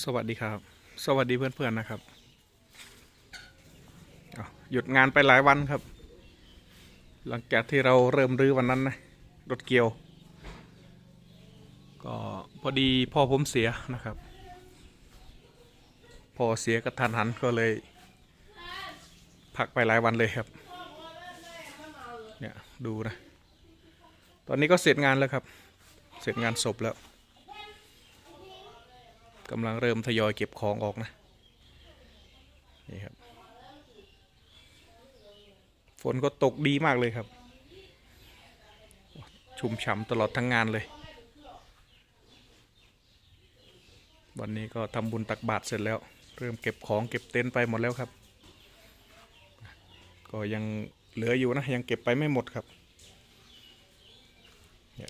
สวัสดีครับ สวัสดีเพื่อนๆนะครับหยุดงานไปหลายวันครับ หลังจากที่เราเริ่มรื้อวันนั้นนะรถเกียว ก็พอดีพ่อผมเสียนะครับพอเสียกระทันหันก็เลย พักไปหลายวันเลยครับเนี่ยดูนะ ตอนนี้ก็เสร็จงานแล้วครับ เสร็จงานศพแล้ว กำลังเริ่มทยอยเก็บของออกนะ นี่ครับ ฝนก็ตกดีมากเลยครับ ชุ่มฉ่ำตลอดทั้งงานเลย วันนี้ก็ทำบุญตักบาตรเสร็จแล้ว เริ่มเก็บของเก็บเต็นท์ไปหมดแล้วครับ ก็ยังเหลืออยู่นะยังเก็บไปไม่หมดครับ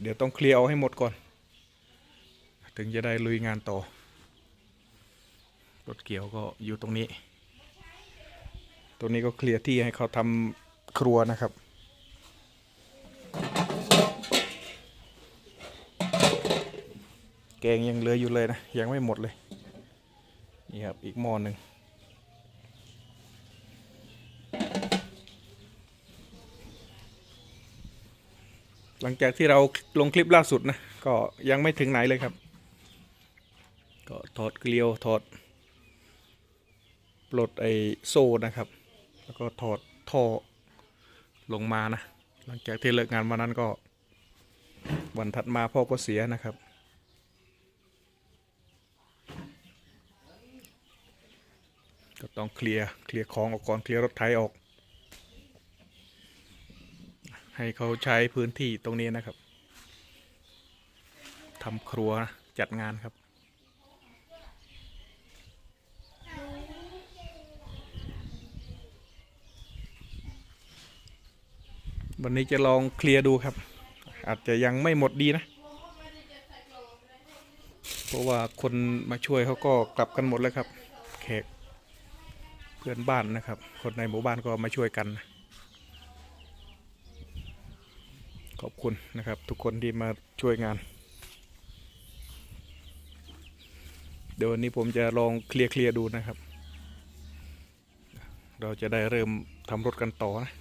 เดี๋ยวต้องเคลียร์เอาให้หมดก่อน ถึงจะได้ลุยงานต่อ รถเกี่ยวก็อยู่ตรงนี้ ตรงนี้ก็เคลียร์ที่ให้เขาทำครัวนะครับแกงยังเหลืออยู่เลยนะ ยังไม่หมดเลย นี่ครับ อีกหม้อหนึ่งหลังจากที่เราลงคลิปล่าสุดนะ ก็ยังไม่ถึงไหนเลยครับ ก็ถอดเกลียวถอด ปลดไอโซ่นะครับ แล้วก็ถอดท่อลงมานะ หลังจากที่เลิกงานวันนั้นก็ วันถัดมาพ่อก็เสียนะครับ ก็ต้องเคลียร์เคลียร์ของออกก่อนเคลียร์รถไถออก ให้เขาใช้พื้นที่ตรงนี้นะครับทำครัวจัดงานครับ วันนี้จะลองเคลียร์ดูครับ อาจจะยังไม่หมดดีนะ เพราะว่าคนมาช่วยเขาก็กลับกันหมดแล้วครับแขกเพื่อนบ้านนะครับ คนในหมู่บ้านก็มาช่วยกันนะขอบคุณนะครับ ทุกคนที่มาช่วยงาน เดี๋ยววันนี้ผมจะลองเคลียร์เคลียร์ดูนะครับ เราจะได้เริ่มทำรถกันต่อนะ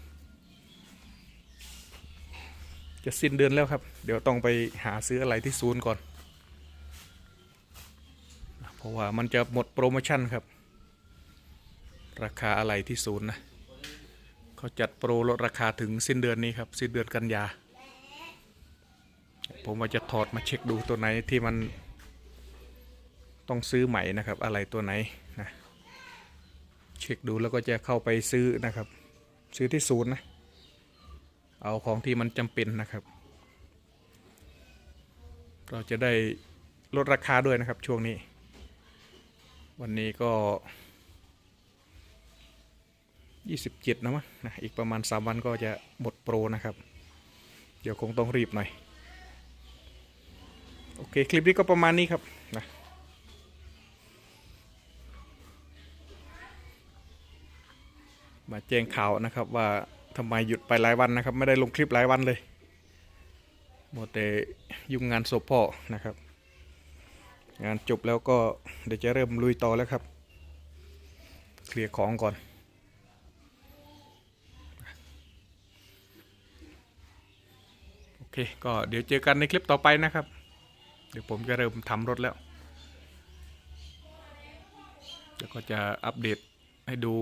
จะสิ้นเดือนแล้วครับ เดี๋ยวต้องไปหาซื้ออะไรที่ศูนย์ก่อน เพราะว่ามันจะหมดโปรโมชั่นครับ ราคาอะไรที่ศูนย์นะเขาจัดโปรลดราคาถึงสิ้นเดือนนี้ครับ สิ้นเดือนกันยา ผมว่าจะถอดมาเช็คดูตัวไหนที่มันต้องซื้อใหม่นะครับ อะไรตัวไหนนะเช็คดูแล้วก็จะเข้าไปซื้อนะครับ ซื้อที่ศูนย์นะ เอาของที่มันจำเป็นนะครับ เราจะได้ลดราคาด้วยนะครับช่วงนี้ วันนี้ก็ 27 นะมั้งนะอีกประมาณ 3 วันก็จะหมดโปรนะครับ เดี๋ยวคงต้องรีบหน่อย โอเค คลิปนี้ก็ประมาณนี้ครับนะมาแจ้งข่าวนะครับว่า ทำไมหยุดไปหลายวันนะครับ ไม่ได้ลงคลิปหลายวันเลยหมดแต่ยุ่งงานศพพ่อนะครับ งานจบแล้วก็เดี๋ยวจะเริ่มลุยต่อแล้วครับ เคลียร์ของก่อนโอเคก็เดี๋ยวเจอกันในคลิปต่อไปนะครับ เดี๋ยวผมจะเริ่มทำรถแล้วเดี๋ยวก็จะอัปเดตให้ดู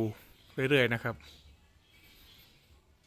เรื่อยๆนะครับ